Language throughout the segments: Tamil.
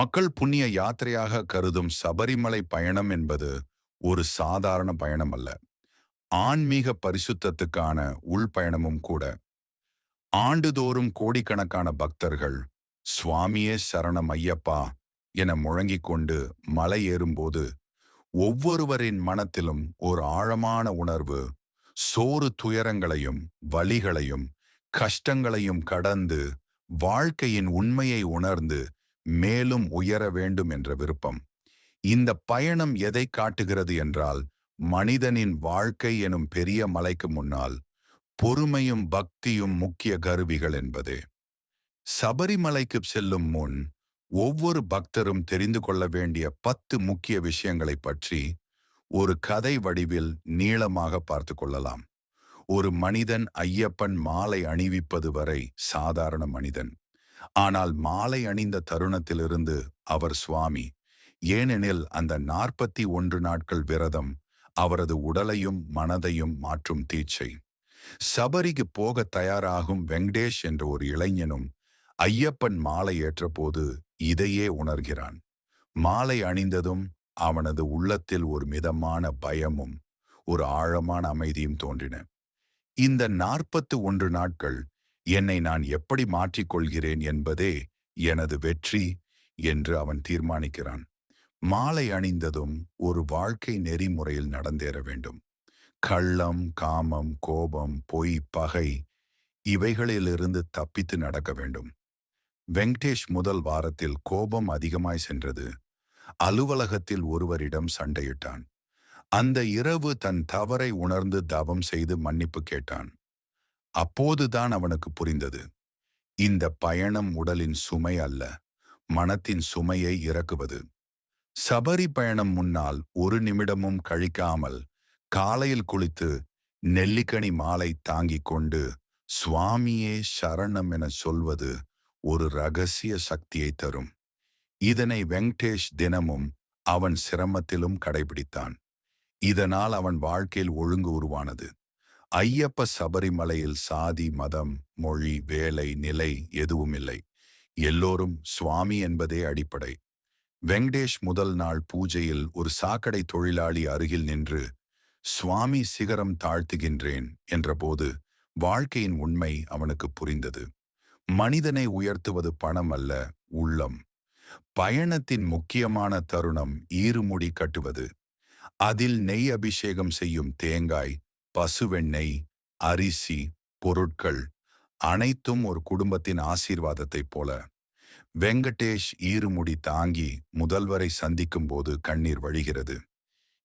மக்கள் புண்ணிய யாத்திரையாக கருதும் சபரிமலை பயணம் என்பது ஒரு சாதாரண பயணம் அல்ல. ஆன்மீக பரிசுத்தத்துக்கான உள்பயணமும் கூட. ஆண்டுதோறும் கோடிக்கணக்கான பக்தர்கள் சுவாமியே சரணம் ஐயப்பா என முழங்கிக் கொண்டு மலை ஏறும்போது ஒவ்வொருவரின் மனத்திலும் ஒரு ஆழமான உணர்வு சோறு துயரங்களையும் வலிகளையும் கஷ்டங்களையும் கடந்து வாழ்க்கையின் உண்மையை உணர்ந்து மேலும் உயர வேண்டும் என்ற விருப்பம். இந்த பயணம் எதை காட்டுகிறது என்றால் மனிதனின் வாழ்க்கை எனும் பெரிய மலைக்கு முன்னால் பொறுமையும் பக்தியும் முக்கிய கருவிகள் என்பதே. சபரிமலைக்கு செல்லும் முன் ஒவ்வொரு பக்தரும் தெரிந்து கொள்ள வேண்டிய பத்து முக்கிய விஷயங்களை பற்றி ஒரு கதை வடிவில் நீளமாக பார்த்து கொள்ளலாம். ஒரு மனிதன் ஐயப்பன் மாலை அணிவிப்பது வரை சாதாரண மனிதன். ஆனால் மாலை அணிந்த தருணத்திலிருந்து அவர் சுவாமி ஏனெனில் அந்த நாற்பத்தி ஒன்று நாட்கள் விரதம் அவரது உடலையும் மனதையும் மாற்றும் தீட்சை. சபரிக்கு போக தயாராகும் வெங்கடேஷ் என்ற ஒரு இளைஞனும் ஐயப்பன் மாலை ஏற்றபோது இதையே உணர்கிறான். மாலை அணிந்ததும் அவனது உள்ளத்தில் ஒரு மிதமான பயமும் ஒரு ஆழமான அமைதியும் தோன்றின. இந்த நாற்பத்து ஒன்று நாட்கள் என்னை நான் எப்படி மாற்றிக்கொள்கிறேன் என்பதே எனது வெற்றி என்று அவன் தீர்மானிக்கிறான். மாலை அணிந்ததும் ஒரு வாழ்க்கை நெறிமுறையில் நடந்தேற வேண்டும். கள்ளம் காமம் கோபம் பொய் பகை இவைகளிலிருந்து தப்பித்து நடக்க வேண்டும். வெங்கடேஷ் முதல் வாரத்தில் கோபம் அதிகமாய் சென்றது. அலுவலகத்தில் ஒருவரிடம் சண்டையிட்டான். அந்த இரவு தன் தவறை உணர்ந்து தவம் செய்து மன்னிப்பு கேட்டான். அப்போதுதான் அவனுக்கு புரிந்தது. இந்த பயணம் உடலின் சுமை அல்ல மனத்தின் சுமையை இறக்குவது. சபரி பயணம் முன்னால் ஒரு நிமிடமும் கழிக்காமல் காலையில் குளித்து நெல்லிக்கனி மாலை தாங்கிக் கொண்டு சுவாமியே சரணம் என சொல்வது ஒரு ரகசிய சக்தியை தரும். இதனை வெங்கடேஷ் தினமும் அவன் சிரமத்திலும் கடைபிடித்தான். இதனால் அவன் வாழ்க்கையில் ஒழுங்கு உருவானது. ஐயப்ப சபரிமலையில் சாதி மதம் மொழி வேலை நிலை எதுவும் இல்லை. எல்லோரும் சுவாமி என்பதே அடிப்படை. வெங்கடேஷ் முதல் நாள் பூஜையில் ஒரு சாக்கடை தொழிலாளி அருகில் நின்று சுவாமி சிகரம் தாழ்த்துகின்றேன் என்றபோது வாழ்க்கையின் உண்மை அவனுக்கு புரிந்தது. மனிதனை உயர்த்துவது பணம் அல்ல உள்ளம். பயணத்தின் முக்கியமான தருணம் ஈறுமுடி கட்டுவது. அதில் நெய் அபிஷேகம் செய்யும் தேங்காய் பசுவெண்ணெய் அரிசி பொருட்கள் அனைத்தும் ஒரு குடும்பத்தின் ஆசீர்வாதத்தைப் போல. வெங்கடேஷ் ஈறுமுடி தாங்கி முதல்வரை சந்திக்கும் போது கண்ணீர் வழிகிறது.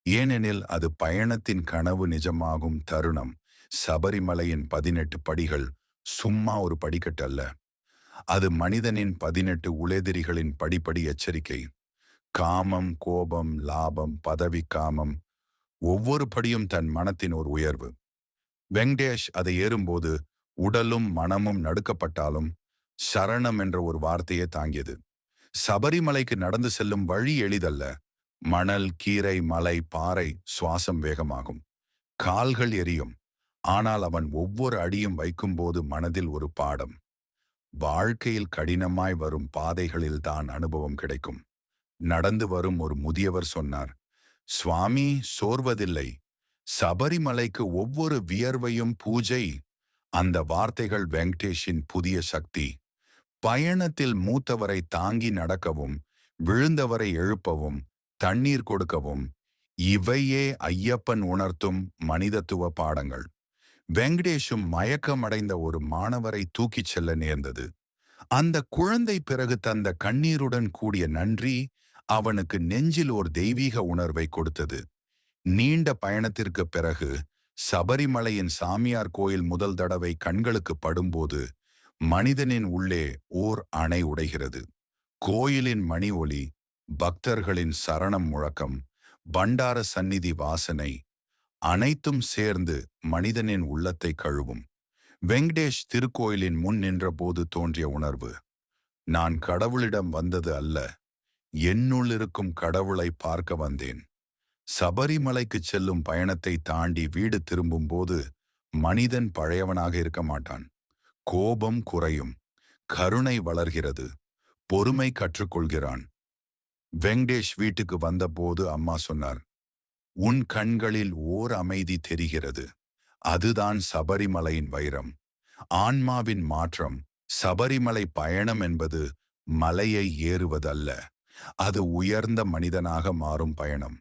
ஏனெனில் அது பயணத்தின் கனவு நிஜமாகும் தருணம். சபரிமலையின் பதினெட்டு படிகள் சும்மா ஒரு படிக்கட்டு அல்ல. அது மனிதனின் பதினெட்டு உளெதிரிகளின் படிப்படி எச்சரிக்கை. காமம் கோபம் லாபம் பதவி காமம் ஒவ்வொரு படியும் தன் மனத்தின் ஒரு உயர்வு. வெங்கடேஷ் அதை ஏறும்போது உடலும் மனமும் நடுக்கப்பட்டாலும் சரணம் என்ற ஒரு வார்த்தையே தாங்கியது. சபரிமலைக்கு நடந்து செல்லும் வழி எளிதல்ல. மணல் கீரை மலை பாறை சுவாசம் வேகமாகும். கால்கள் எரியும். ஆனால் அவன் ஒவ்வொரு அடியும் வைக்கும்போது மனதில் ஒரு பாடம். வாழ்க்கையில் கடினமாய் வரும் பாதைகளில் தான் அனுபவம் கிடைக்கும். நடந்து வரும் ஒரு முதியவர் சொன்னார் சுவாமி சோர்வதில்லை. சபரிமலைக்கு ஒவ்வொரு வியர்வையும் பூஜை அந்த வார்த்தைகள் வெங்கடேஷின் புதிய சக்தி. பயணத்தில் மூத்தவரை தாங்கி நடக்கவும் விழுந்தவரை எழுப்பவும் தண்ணீர் கொடுக்கவும் இவையே ஐயப்பன் உணர்த்தும் மனிதத்துவ பாடங்கள். வெங்கடேஷும் மயக்கமடைந்த ஒரு மாணவரை தூக்கிச் செல்ல நேர்ந்தது. அந்த குழந்தை பிறகு தந்த கண்ணீருடன் கூடிய நன்றி அவனுக்கு நெஞ்சில் ஒரு தெய்வீக உணர்வை கொடுத்தது. நீண்ட பயணத்திற்கு பிறகு சபரிமலையின் சாமியார் கோயில் முதல் தடவை கண்களுக்கு படும்போது மனிதனின் உள்ளே ஓர் அணை உடைகிறது. கோயிலின் மணி ஒளி பக்தர்களின் சரணம் முழக்கம் பண்டார சந்நிதி வாசனை அனைத்தும் சேர்ந்து மனிதனின் உள்ளத்தை கழுவும். வெங்கடேஷ் திருக்கோயிலின் முன் நின்றபோது தோன்றிய உணர்வு நான் கடவுளிடம் வந்தது அல்ல என்னுள் இருக்கும் கடவுளை பார்க்க வந்தேன். சபரிமலைக்கு செல்லும் பயணத்தை தாண்டி வீடு திரும்பும் போது மனிதன் பழையவனாக இருக்க மாட்டான். கோபம் குறையும். கருணை வளர்கிறது. பொறுமை கற்றுக்கொள்கிறான். வெங்கடேஷ் வீட்டுக்கு வந்தபோது அம்மா சொன்னார் உன் கண்களில் ஓர் அமைதி தெரிகிறது. அதுதான் சபரிமலையின் வைரம். ஆன்மாவின் மாற்றம். சபரிமலை பயணம் என்பது மலையை ஏறுவதல்ல. அது உயர்ந்த மனிதனாக மாறும் பயணம்.